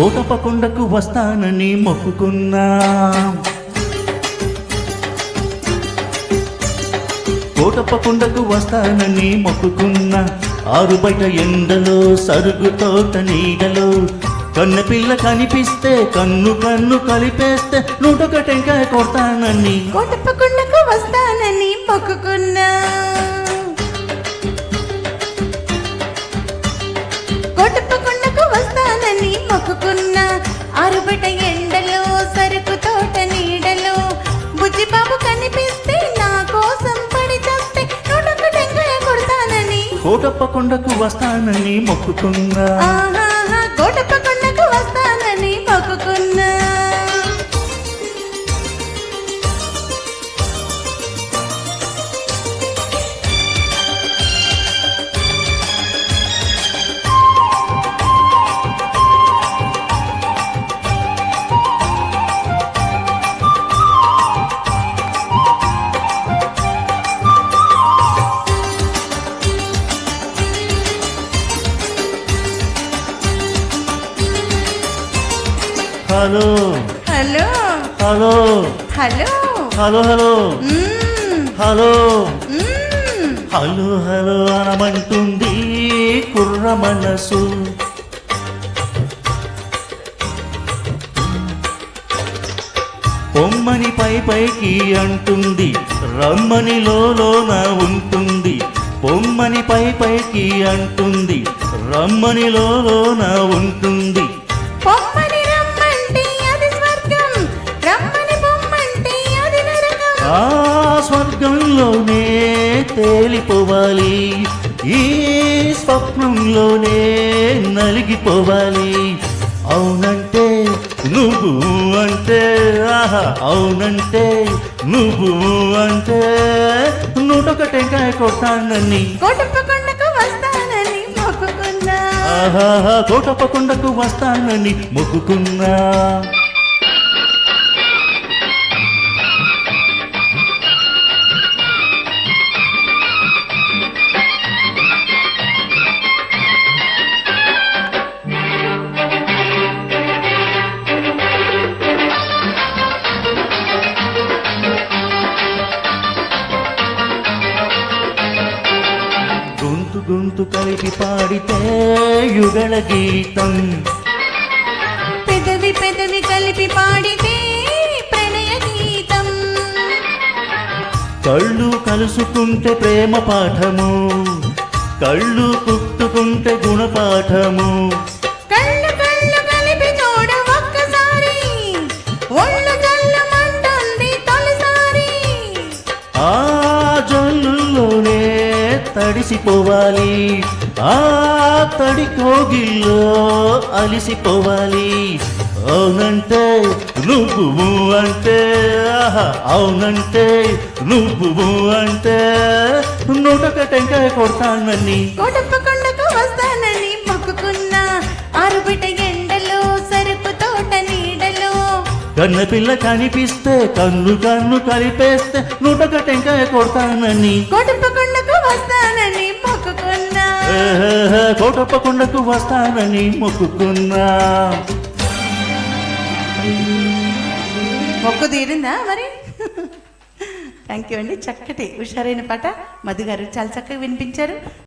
కోటపకొండకు వస్తానని మొక్కుకున్నా. కోటపకొండకు వస్తానని మొక్కుకున్నా. ఆరు బయట ఎండలో సరుగు తోట నీడలో. కన్నెపిల్ల కనిపిస్తే కన్ను కన్ను కలిపేస్తే నూటొక టెంకాయ కొడతానని. కోటప్పకొండకు వస్తానని మొక్కుకున్నా. కోటప్ప కొండకు వస్తానని మొక్కుకున్నా hello. Hello. Hello. Hello. Hello hello. Hello. Hello hello అనమంటుంది కుర్ర మనసు. పొమ్మని పై పైకి అంటుంది రమ్మని లోన ఉంటుంది. పొమ్మని పై పైకి అంటుంది రమ్మని లోన ఉంటుంది. పొమ్మని తేలిపోవాలి. ఈ స్వప్నంలోనే నలిగిపోవాలి. అవునంటే నువ్వు అంటే ఆహా అవునంటే నువ్వు అంటే నూటొక టెంకాయ కొట్టానని. కోటప్పకొండకు వస్తానని మొక్కుకున్నా. ఆహా కోటప్పకొండకు వస్తానని మొక్కుకున్నా. గొంతు కలిపి పాడితే యుగళ గీతం. పెదవి పెదవి కలిపి పాడితే ప్రణయ గీతం. కళ్ళు కలుసుకుంటే ప్రేమ పాఠము కళ్ళు కుట్టుకుంటే గుణపాఠము. తడిసిపోవాలి. ఆ తడి కోగిల్లో అలిసిపోవాలి. అవునంటే నువ్వు అంటే ఆహా అవునంటే నువ్వు అంటే నూటొక టెంకాయ కొడతానని. కోటప్పకొండకు వస్తానని మొక్కుకున్నా ఆరు ఎండలో కన్న పిల్ల కనిపిస్తే కన్ను కన్ను కలిపేస్తే నూటొక టెంకాయ కొడతానని. కోటప్పకొండకు వస్తానని మొక్కుకున్నా. కోటప్పకొండకు వస్తానని మొక్కుకున్నా. మొక్కు తీరిందా మరి? థ్యాంక్ యూ అండి. చక్కటి హుషారైన పాట. మధు గారు చాలా చక్కగా వినిపించారు.